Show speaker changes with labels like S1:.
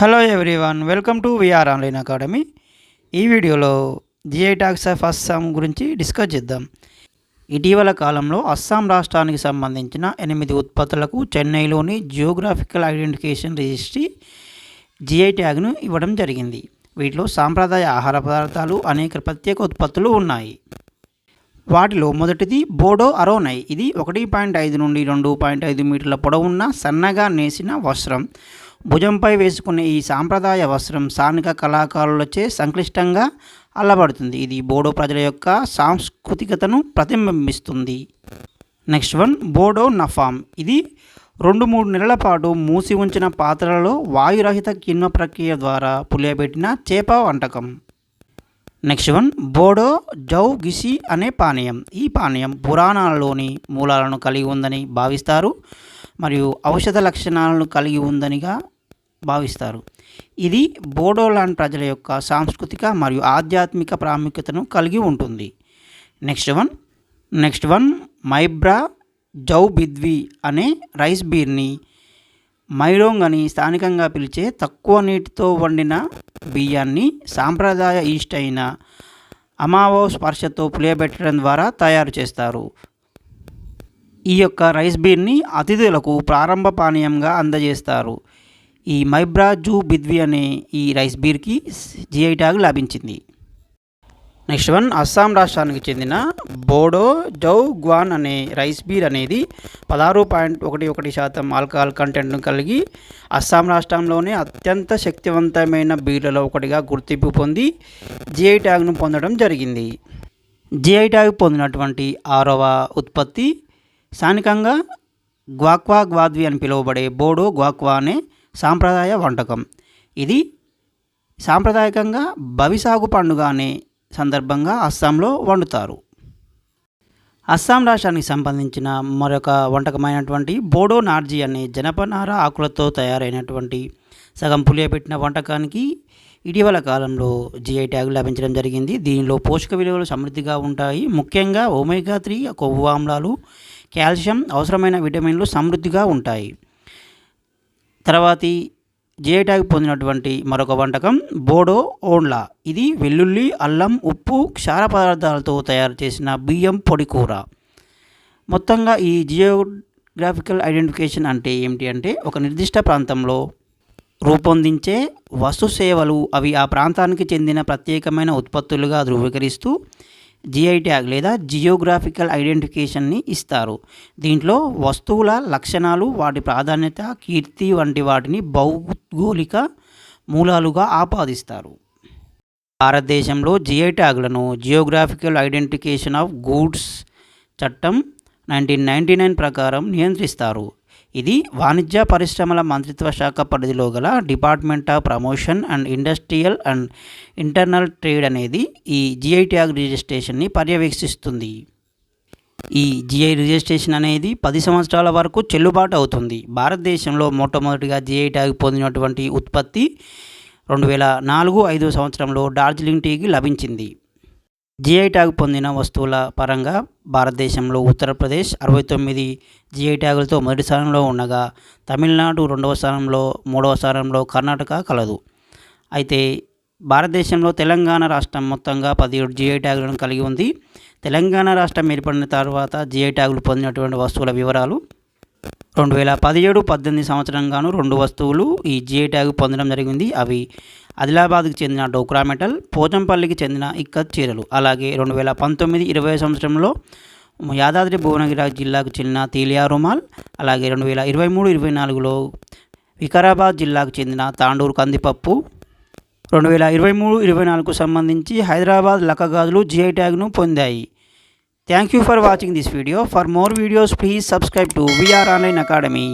S1: Hello everyone welcome to V R online academy ఈ వీడియోలో GI talks of Assam గురించి discuss చేద్దాం. ఇటీవల కాలంలో అస్సాం రాష్ట్రానికి సంబంధించిన ఎనిమిది ఉత్పత్తులకు చెన్నైలోని geographical identification registry G I ట్యాగ్ను ఇవ్వడం జరిగింది. వీటిలో సాంప్రదాయ ఆహార పదార్థాలు అనేక ప్రత్యేక ఉత్పత్తులు ఉన్నాయి. వాటిలో మొదటిది బోడో అరోనై. ఇది ఒకటి పాయింట్ ఐదు నుండి రెండు పాయింట్ ఐదు మీటర్ల పొడవున్న సన్నగా నేసిన వస్త్రం. భుజంపై వేసుకునే ఈ సాంప్రదాయ వస్త్రం స్థానిక కళాకారులచే సంక్లిష్టంగా అల్లబడుతుంది. ఇది బోడో ప్రజల యొక్క సాంస్కృతికతను ప్రతిబింబిస్తుంది. నెక్స్ట్ వన్ బోడో నఫామ్ ఇది రెండు మూడు నెలల పాటు మూసి ఉంచిన పాత్రలలో వాయురహిత కిణ్వ ప్రక్రియ ద్వారా పులియబెట్టిన చేప వంటకం. నెక్స్ట్ వన్ బోడో జౌ గిసి అనే పానీయం. ఈ పానీయం పురాణాలలోని మూలాలను కలిగి ఉందని భావిస్తారు మరియు ఔషధ లక్షణాలను కలిగి ఉందనిగా భావిస్తారు. ఇది బోడోలాండ్ ప్రజల యొక్క సాంస్కృతిక మరియు ఆధ్యాత్మిక ప్రాముఖ్యతను కలిగి ఉంటుంది. Next one next one Maibra Jou Bidwi అనే రైస్ బీర్ని మైడోంగ్ అని స్థానికంగా పిలిచే తక్కువ నీటితో వండిన బియ్యాన్ని సాంప్రదాయ ఈస్ట్ అయిన అమావో స్పర్శతో పులియబెట్టడం ద్వారా తయారు చేస్తారు. ఈ యొక్క రైస్ బీర్ని అతిథులకు ప్రారంభ పానీయంగా అందజేస్తారు. ఈ మైబ్రా జూ బిద్వి అనే ఈ రైస్ బీర్కి జిఐ ట్యాగ్ లభించింది. నెక్స్ట్ వన్ అస్సాం రాష్ట్రానికి చెందిన బోడో జౌ గ్వాన్ అనే రైస్ బీర్ అనేది పదహారు పాయింట్ ఒకటి ఒకటి శాతం ఆల్కహాల్ కంటెంట్ను కలిగి అస్సాం రాష్ట్రంలోనే అత్యంత శక్తివంతమైన బీర్లలో ఒకటిగా గుర్తింపు పొంది జిఐ ట్యాగ్ను పొందడం జరిగింది. జిఐ ట్యాగ్ పొందినటువంటి ఆరవ ఉత్పత్తి స్థానికంగా గ్వాక్వా గ్వాద్వి అని పిలువబడే బోడో గ్వాక్వా అనే సాంప్రదాయ వంటకం. ఇది సాంప్రదాయకంగా బవిసాగు పండుగ అనే సందర్భంగా అస్సాంలో వండుతారు. అస్సాం రాష్ట్రానికి సంబంధించిన మరొక వంటకమైనటువంటి బోడో నార్జీ అనే జనపనార ఆకులతో తయారైనటువంటి సగం పులియబెట్టిన వంటకానికి ఇటీవల కాలంలో జిఐ ట్యాగ్ లభించడం జరిగింది. దీనిలో పోషక విలువలు సమృద్ధిగా ఉంటాయి. ముఖ్యంగా ఒమేగా త్రీ కొవ్వు ఆమ్లాలు కాల్షియం అవసరమైన విటమిన్లు సమృద్ధిగా ఉంటాయి. తర్వాతి జిఐ ట్యాగ్ పొందినటువంటి మరొక వంటకం బోడో ఓన్లా ఇది వెల్లుల్లి అల్లం ఉప్పు క్షార పదార్థాలతో తయారు చేసిన బియ్యం పొడి కూర. మొత్తంగా ఈ జియోగ్రాఫికల్ ఐడెంటిఫికేషన్ అంటే ఏమిటి అంటే ఒక నిర్దిష్ట ప్రాంతంలో రూపొందించే వస్తు సేవలు అవి ఆ ప్రాంతానికి చెందిన ప్రత్యేకమైన ఉత్పత్తులుగా ధృవీకరిస్తూ జిఐ ట్యాగ్ లేదా జియోగ్రాఫికల్ ఐడెంటిఫికేషన్ని ఇస్తారు. దీంట్లో వస్తువుల లక్షణాలు వాటి ప్రాధాన్యత కీర్తి వంటి వాటిని భౌగోళిక మూలాలుగా ఆపాదిస్తారు. భారతదేశంలో జిఐ ట్యాగ్లను జియోగ్రాఫికల్ ఐడెంటిఫికేషన్ ఆఫ్ గూడ్స్ చట్టం నైన్టీన్ నైంటీ నైన్ ప్రకారం నియంత్రిస్తారు. ఇది వాణిజ్య పరిశ్రమల మంత్రిత్వ శాఖ పరిధిలో గల department of promotion and industrial and internal trade అనేది ఈ జిఐ ట్యాగ్ రిజిస్ట్రేషన్ని పర్యవేక్షిస్తుంది. ఈ జిఐ రిజిస్ట్రేషన్ అనేది పది సంవత్సరాల వరకు చెల్లుబాటు అవుతుంది. భారతదేశంలో మొట్టమొదటిగా జిఐ ట్యాగ్ పొందినటువంటి ఉత్పత్తి రెండు వేల నాలుగు ఐదు సంవత్సరంలో డార్జిలింగ్ టీకి లభించింది. జిఐ ట్యాగ్ పొందిన వస్తువుల పరంగా భారతదేశంలో ఉత్తరప్రదేశ్ అరవై తొమ్మిది జిఐ ట్యాగులతో మొదటి స్థానంలో ఉండగా తమిళనాడు రెండవ స్థానంలో మూడవ స్థానంలో కర్ణాటక కలదు. అయితే భారతదేశంలో తెలంగాణ రాష్ట్రం మొత్తంగా పదిహేడు జిఐ ట్యాగులను కలిగి ఉంది. తెలంగాణ రాష్ట్రం ఏర్పడిన తర్వాత జిఐ ట్యాగులు పొందినటువంటి వస్తువుల వివరాలు రెండు వేల పదిహేడు పద్దెనిమిది సంవత్సరంగాను రెండు వస్తువులు ఈ జిఐ ట్యాగ్ పొందడం జరిగింది. అవి ఆదిలాబాద్కు చెందిన డోక్రా మెటల్ పోచంపల్లికి చెందిన ఇక్కత్ చీరలు. అలాగే రెండు వేల పంతొమ్మిది ఇరవై సంవత్సరంలో యాదాద్రి భువనగిరి జిల్లాకు చెందిన తీలియా రుమాల్ అలాగే రెండు వేల ఇరవై మూడు ఇరవై నాలుగులో వికారాబాద్ జిల్లాకు చెందిన తాండూరు కందిపప్పు రెండు వేల ఇరవై మూడు ఇరవై నాలుగుకు సంబంధించి హైదరాబాద్ లక్కగాజులు జిఐ ట్యాగ్ను పొందాయి. Thank you for watching this video for more videos please subscribe to V R online academy